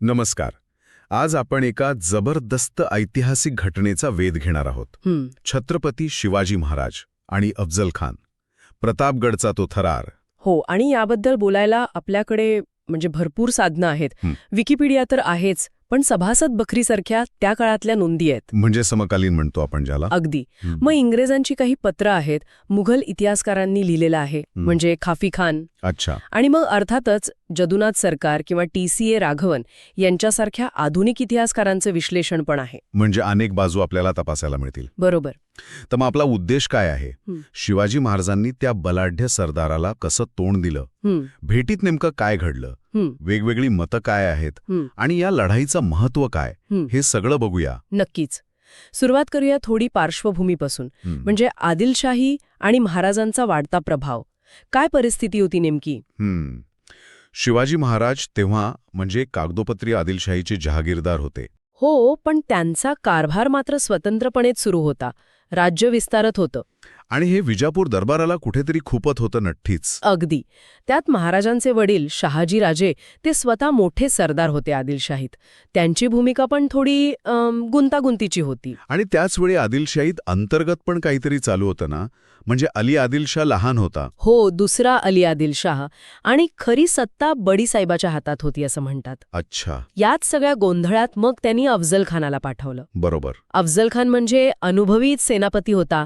नमस्कार. आज आपण एका जबरदस्त ऐतिहासिक घटनेचा वेध घेणार आहोत. छत्रपती शिवाजी महाराज आणि अफजल खान. प्रतापगडचा तो थरार. हो आणि याबद्दल बोलायला आपल्याकडे म्हणजे भरपूर साधनं आहेत. विकिपीडिया तर आहेच पण सभासद बखरीसारख्या त्या काळातल्या नोंदी आहेत. म्हणजे समकालीन म्हणतो आपण ज्याला. अगदी. मग इंग्रजांची काही पत्र आहेत मुघल इतिहासकारांनी लिहिलेलं आहे. म्हणजे खाफी खान. अच्छा. आणि मग अर्थातच जदुनाथ सरकार किंवा टी सी ए राघवन यांच्यासारख्या आधुनिक इतिहासकारांचं विश्लेषण पण आहे. म्हणजे अनेक बाजू आपल्याला तपासायला मिळतील. बरोबर. तर मग आपला उद्देश काय आहे. शिवाजी महाराजांनी त्या बलाढ्य सरदाराला कसं तोंड दिलं? भेटीत नेमकं काय घडलं? वेगवेगळी मतं काय आहेत? आणि या लढाईचं महत्त्व काय? हं. सगळं बघूया. नक्कीच. सुरुवात करूया थोडी पार्श्वभूमीपासून. म्हणजे आदिलशाही आणि महाराजांचा वाढता प्रभाव. काय परिस्थिती होती नेमकी. शिवाजी महाराज तेव्हा म्हणजे कागदोपत्री आदिलशाहीचे जहागीरदार होते. हो पण त्यांचा कारभार मात्र स्वतंत्रपणेच सुरू होता. राज्य विस्तारत होतं. आणि हे विजापूर दरबाराला कुठेतरी खूपत होतं नठ्ठीच. अगदी. त्यात महाराजांचे वडील शहाजीराजे ते स्वतः मोठे सरदार होते आदिलशाहीत. त्यांची भूमिका पण थोडी अम, गुंतागुंतीची होती. आणि त्याचवेळी आदिलशाहीत अंतर्गत पण काहीतरी चालू होतं ना? म्हणजे अली आदिलशाह लहान होता. हो दुसरा अली आदिलशाह. आणि खरी सत्ता बडीसाहेबाच्या हातात होती असं म्हणतात. अच्छा. याच सगळ्या गोंधळात मग त्यांनी अफजल खानाला पाठवलं. बरोबर. अफजल खान म्हणजे अनुभवीत सेनापती होता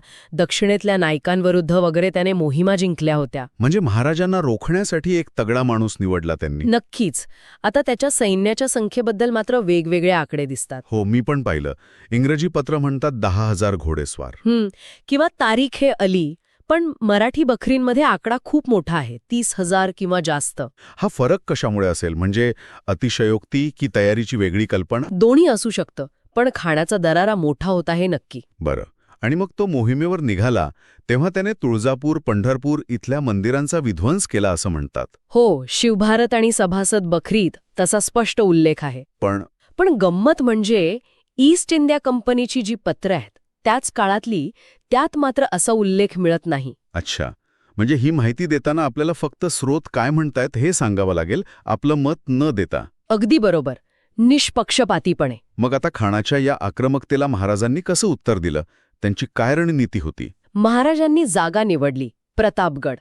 दक्षिणेतल्या नायकांविरुद्ध वगैरे त्याने मोहिमा जिंकल्या होत्या. म्हणजे महाराजांना रोखण्यासाठी एक तगडा माणूस निवडला त्यांनी. नक्कीच. आता त्याच्या सैन्याच्या संख्येबद्दल मात्र वेगवेगळे आकडे दिसतात. हो मी पण पाहिलं. इंग्रजी पत्र म्हणतात दहा हजार घोडेस्वार. हं, किंवा तारीख हे अली पण मराठी बखरींमध्ये आकडा खूप मोठा आहे तीस हजार किंवा जास्त. हा फरक कशामुळे असेल? म्हणजे अतिशयोक्ती की तयारीची वेगळी कल्पना? दोन्ही असू शकतं पण खाण्याचा दरारा मोठा होता हे नक्की. बरं. आणि मग तो मोहिमेवर निघाला तेव्हा त्याने तुळजापूर पंढरपूर इथल्या मंदिरांचा विध्वंस केला असं म्हणतात. हो शिवभारत आणि सभासद बखरीत तसा स्पष्ट उल्लेख आहे. पण पण गंमत म्हणजे ईस्ट इंडिया कंपनीची जी पत्र आहेत त्याच काळातली त्यात मात्र असा उल्लेख मिळत नाही. अच्छा. म्हणजे ही माहिती देताना आपल्याला फक्त स्रोत काय म्हणतायत हे सांगावं लागेल आपलं मत न देता. अगदी बरोबर. निष्पक्षपातीपणे. मग आता खानाच्या या आक्रमकतेला महाराजांनी कसं उत्तर दिलं? त्यांची काय रणनीती होती? महाराजांनी जागा निवडली प्रतापगड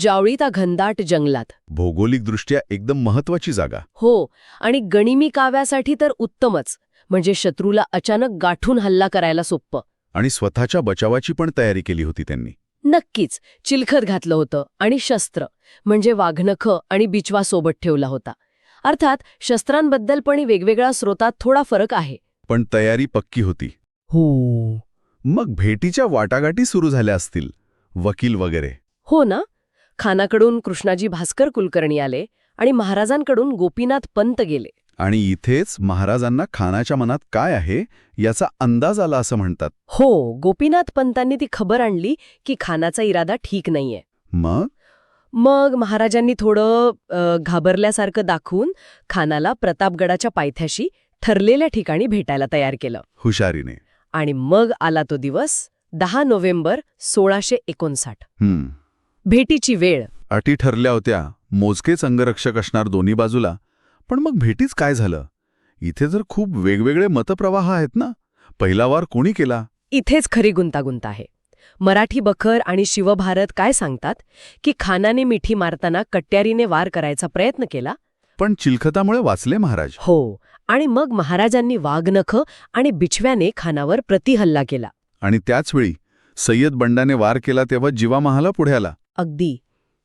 जावळीता घनदाट जंगलात. भौगोलिकदृष्ट्या एकदम महत्वाची जागा. हो आणि गणिमी काव्यासाठी तर उत्तमच म्हणजे शत्रूला अचानक गाठून हल्ला करायला सोप्पं. आणि स्वतःच्या बचावाची पण तयारी केली होती त्यांनी. नक्कीच चिलखत घातलं होतं आणि शस्त्र म्हणजे वाघनखं आणि बिचवा सोबत ठेवला होता. अर्थात शस्त्रांबद्दल पण वेगवेगळ्या स्रोतात थोडा फरक आहे. पण तयारी पक्की होती. हो. मग भेटीच्या वाटागाटी सुरू झाल्या असतील वकील वगैरे. हो ना. खानाकडून कृष्णाजी भास्कर कुलकर्णी आले आणि महाराजांकडून गोपीनाथ पंत गेले. आणि इथेच महाराजांना खानाच्या मनात काय आहे याचा अंदाज आला असं म्हणतात. हो गोपीनाथ पंतांनी ती खबर आणली की खानाचा इरादा ठीक नाहीये. मग? मग महाराजांनी थोडं अ, घाबरल्यासारखं दाखवून खानाला प्रतापगडाच्या पायथ्याशी ठरलेल्या ठिकाणी भेटायला तयार केलं. हुशारीने. आणि मग आला तो दिवस दहा नोव्हेंबर सोळाशे एकोणसाठ. हम्म. भेटीची वेळ. अटी ठरल्या होत्या मोजकेच अंगरक्षक असणार दोन्ही बाजूला. पण मग भेटीच काय झालं? इथे जर खूप वेगवेगळे मतप्रवाह आहेत ना? पहिला वार कोणी केला? इथेच खरी गुंतागुंत आहे. मराठी बखर आणि शिवभारत काय सांगतात? की खानाने मिठी मारताना कट्यारीने वार करायचा प्रयत्न केला? पण चिलखतामुळे वाचले महाराज. हो आणि मग महाराजांनी वाघनख आणि बिछव्याने खानावर प्रतिहल्ला केला. आणि त्याचवेळी सय्यद बंडाने वार केला तेव्हा जीवा महाला पुढे आला. अगदी.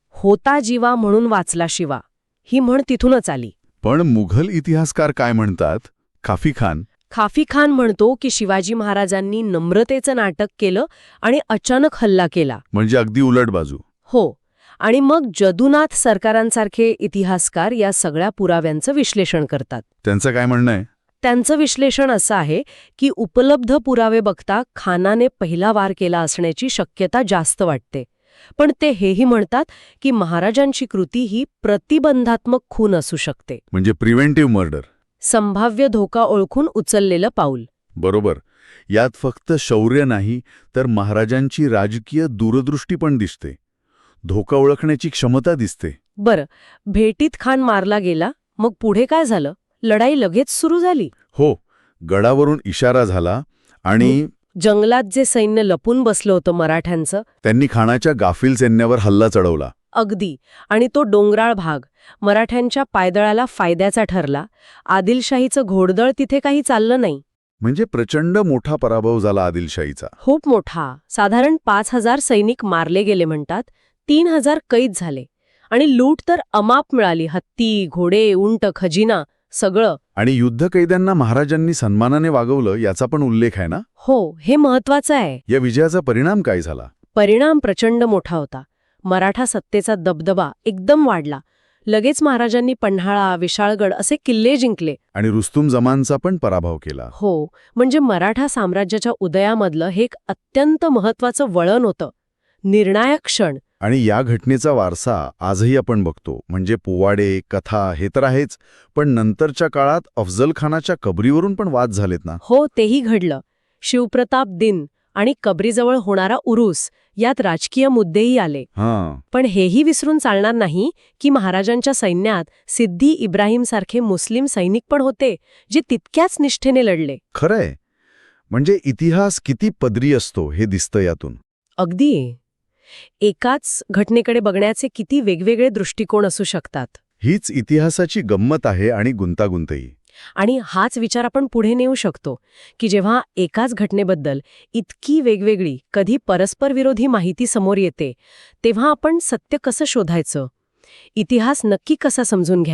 होता जीवा म्हणून वाचला शिवा. ही म्हण तिथूनच आली. पण मुघल इतिहासकार काय म्हणतात? काफी खान. खाफी खान म्हणतो की शिवाजी महाराजांनी नम्रतेचं नाटक केलं आणि अचानक हल्ला केला. म्हणजे अगदी उलट बाजू. हो आणि मग जदुनाथ सरकारांसारखे इतिहासकार या सगळ्या पुराव्यांचं विश्लेषण करतात. त्यांचं काय म्हणणं आहे? त्यांचं विश्लेषण असं आहे की उपलब्ध पुरावे बघता खानाने पहिला वार केला असण्याची शक्यता जास्त वाटते. पण ते हेही म्हणतात की महाराजांची कृती ही प्रतिबंधात्मक खून असू शकते. म्हणजे प्रिव्हेंटिव्ह मर्डर. संभाव्य धोका ओळखून उचललेलं पाऊल. बरोबर. यात फक्त शौर्य नाही तर महाराजांची राजकीय दूरदृष्टी पण दिसते. धोका ओळखण्याची क्षमता दिसते. बरं भेटीत खान मारला गेला मग पुढे काय झालं? लढाई लगेच सुरू झाली? हो गडावरून इशारा झाला आणि जंगलात जे सैन्य लपून बसलं होतं मराठ्यांचं त्यांनी खानाच्या गाफील सैन्यावर हल्ला चढवला. अगदी आणि तो डोंगराळ भाग मराठ्यांच्या पायदळाला फायद्याचा ठरला आदिलशाहीचं घोडदळ तिथे काही चाललं नाही. म्हणजे प्रचंड मोठा पराभव झाला आदिलशाहीचा. खूप मोठा साधारण पाच हजार सैनिक मारले गेले म्हणतात तीन हजार कैद झाले. आणि लूट तर अमाप मिळाली. हत्ती घोडे उंट खजिना सगळं. आणि युद्धकैद्यांना महाराजांनी सन्मानाने वागवलं याचा पण उल्लेख आहे ना? हो हे महत्वाचं आहे. या विजयाचा परिणाम काय झाला? परिणाम प्रचंड मोठा होता. मराठा सत्तेचा दबदबा एकदम वाढला. लगेच महाराजांनी पन्हाळा विशाळगड असे किल्ले जिंकले. आणि रुस्तुम जमानचा पण पराभव केला. हो म्हणजे मराठा साम्राज्याच्या उदयामधलं हे एक अत्यंत महत्वाचं वळण होतं. निर्णायक क्षण. आणि या घटनेचा वारसा आजही आपण बघतो. म्हणजे पोवाडे कथा हे तर आहेच पण नंतरच्या काळात अफजल खानाच्या कबरीवरून पण वाद झालेत ना? हो तेही घडलं. शिवप्रताप दिन आणि कबरीजवळ होणारा उरूस यात राजकीय मुद्देही आले. हां. पण हेही विसरून चालणार नाही की महाराजांच्या सैन्यात सिद्धी इब्राहिमसारखे मुस्लिम सैनिक पण होते जे तितक्याच निष्ठेने लढले. खरंय. म्हणजे इतिहास किती पदरी असतो हे दिसतं यातून. अगदी. एकाच घटनेकडे बघण्याचे किती वेगवेगळे दृष्टिकोन असू शकतात. हीच इतिहासाची गंमत आहे आणि गुंतागुंतही. आणि हाच विचार आपण पुढे नेऊ शकतो की जेव्हा एकाच घटनेबद्दल इतकी वेगवेगळी कधी परस्पर विरोधी माहिती समोर येते तेव्हा आपण सत्य कसं शोधायचं? इतिहास नक्की कसा समजून घ्यायचा?